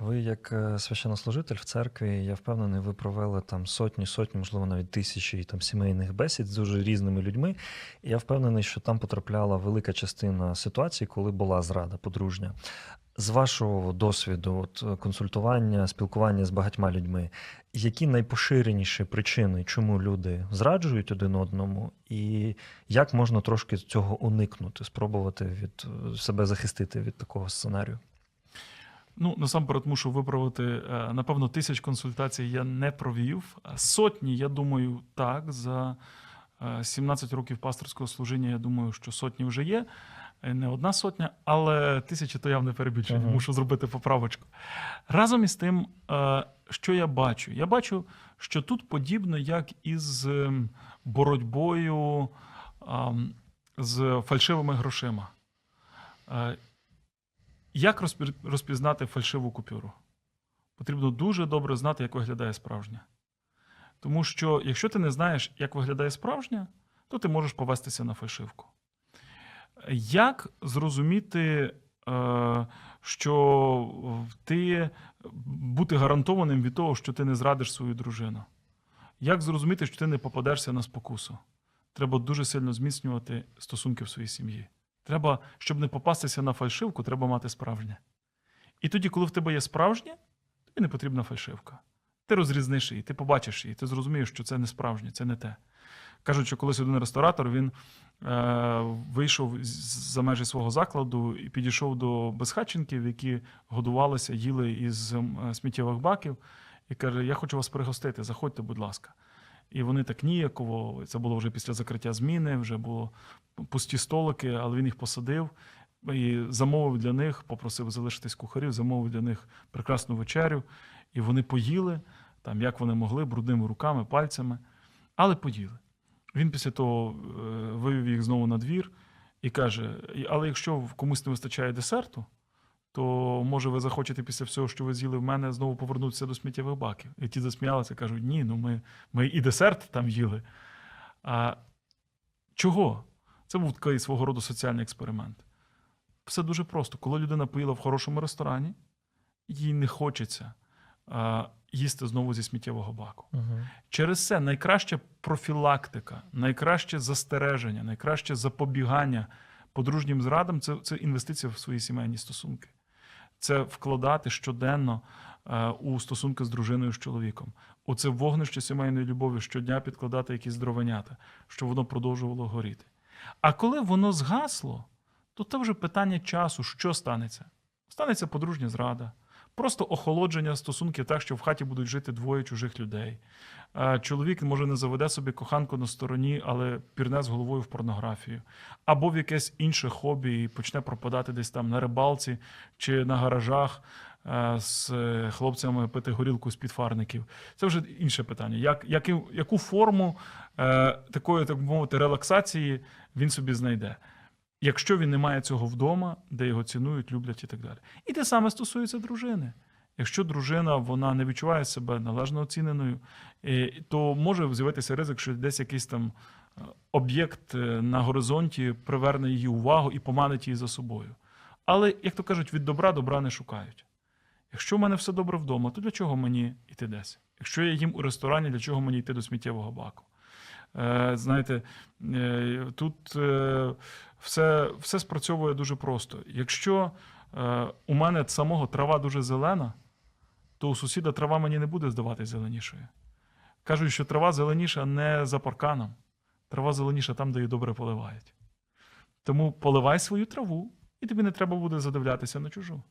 Ви як е, священнослужитель в церкві, я впевнений, ви провели там сотні, сотні, можливо, навіть тисячі там сімейних бесід з дуже різними людьми. І я впевнений, що там потрапляла велика частина ситуацій, коли була зрада подружня. З вашого досвіду, от е, консультування, спілкування з багатьма людьми, які найпоширеніші причини, чому люди зраджують один одному, і як можна трошки цього уникнути, спробувати від е, себе захистити від такого сценарію? Ну, насамперед мушу виправити. е, Напевно, тисяч консультацій я не провів. Сотні, я думаю, так. За е, 17 років пасторського служіння, я думаю, що сотні вже є. Е, Не одна сотня, але тисячі то явне перебільшення. Ага. Мушу зробити поправочку. Разом із тим, е, що я бачу? Я бачу, що тут подібно, як із ем, боротьбою з фальшивими грошима. Е, як розпізнати фальшиву купюру? Потрібно дуже добре знати, як виглядає справжня. Тому що, якщо ти не знаєш, як виглядає справжня, то ти можеш повестися на фальшивку. Як зрозуміти, е, що ти бути гарантованим від того, що ти не зрадиш свою дружину? Як зрозуміти, що ти не попадешся на спокусу? Треба дуже сильно зміцнювати стосунки в своїй сім'ї. Треба, щоб не попастися на фальшивку, треба мати справжнє. І тоді, коли в тебе є справжнє, тобі не потрібна фальшивка. Ти розрізниш її, ти побачиш її, ти зрозумієш, що це не справжнє, це не те. Кажуть, що колись один ресторатор він е, вийшов за межі свого закладу і підійшов до безхатченків, які годувалися, їли із сміттєвих баків, і каже: Я хочу вас пригостити, заходьте, будь ласка. І вони так ніяково. Це було вже після закриття зміни, вже було пусті столики, але він їх посадив і замовив для них, попросив залишитись кухарів, замовив для них прекрасну вечерю. І вони поїли, там, як вони могли, брудними руками, пальцями, але поїли. Він після того е, вивів їх знову на двір і каже: але якщо комусь не вистачає десерту, то може ви захочете після всього, що ви з'їли в мене, знову повернутися до сміттєвих баків. І ті засміялися, кажуть, ні, ну ми, ми і десерт там їли. А чого? Це був такий свого роду соціальний експеримент. Все дуже просто. Коли людина поїла в хорошому ресторані, їй не хочеться а, їсти знову зі сміттєвого баку. Угу. Через це найкраща профілактика, найкраще застереження, найкраще запобігання подружнім зрадам це, це інвестиція в свої сімейні стосунки. Це вкладати щоденно е, у стосунки з дружиною з чоловіком. У це вогнище сімейної любові щодня підкладати якісь дровенята, щоб воно продовжувало горіти. А коли воно згасло, то це вже питання часу, що станеться. Станеться подружня зрада, просто охолодження стосунків так, що в хаті будуть жити двоє чужих людей. Е, Чоловік може не заведе собі коханку на стороні, але пірне з головою в порнографію, або в якесь інше хобі і почне пропадати десь там на рибалці чи на гаражах е, з хлопцями пити горілку з підфарників. Це вже інше питання. Як, яку, яку форму е, такої, так мовити, релаксації він собі знайде? Якщо він не має цього вдома, де його цінують, люблять і так далі. І те саме стосується дружини. Якщо дружина вона не відчуває себе належно оціненою, е, то може з'явитися ризик, що десь якийсь там е, об'єкт е, на горизонті приверне її увагу і поманить її за собою. Але, як то кажуть, від добра добра не шукають. Якщо в мене все добре вдома, то для чого мені йти десь? Якщо я їм у ресторані, для чого мені йти до сміттєвого баку? Е, знаєте, е, тут е, все, все спрацьовує дуже просто. Якщо у мене самого трава дуже зелена, то у сусіда трава мені не буде здаватись зеленішою. Кажуть, що трава зеленіша не за парканом, трава зеленіша там, де її добре поливають. Тому поливай свою траву, і тобі не треба буде задивлятися на чужу.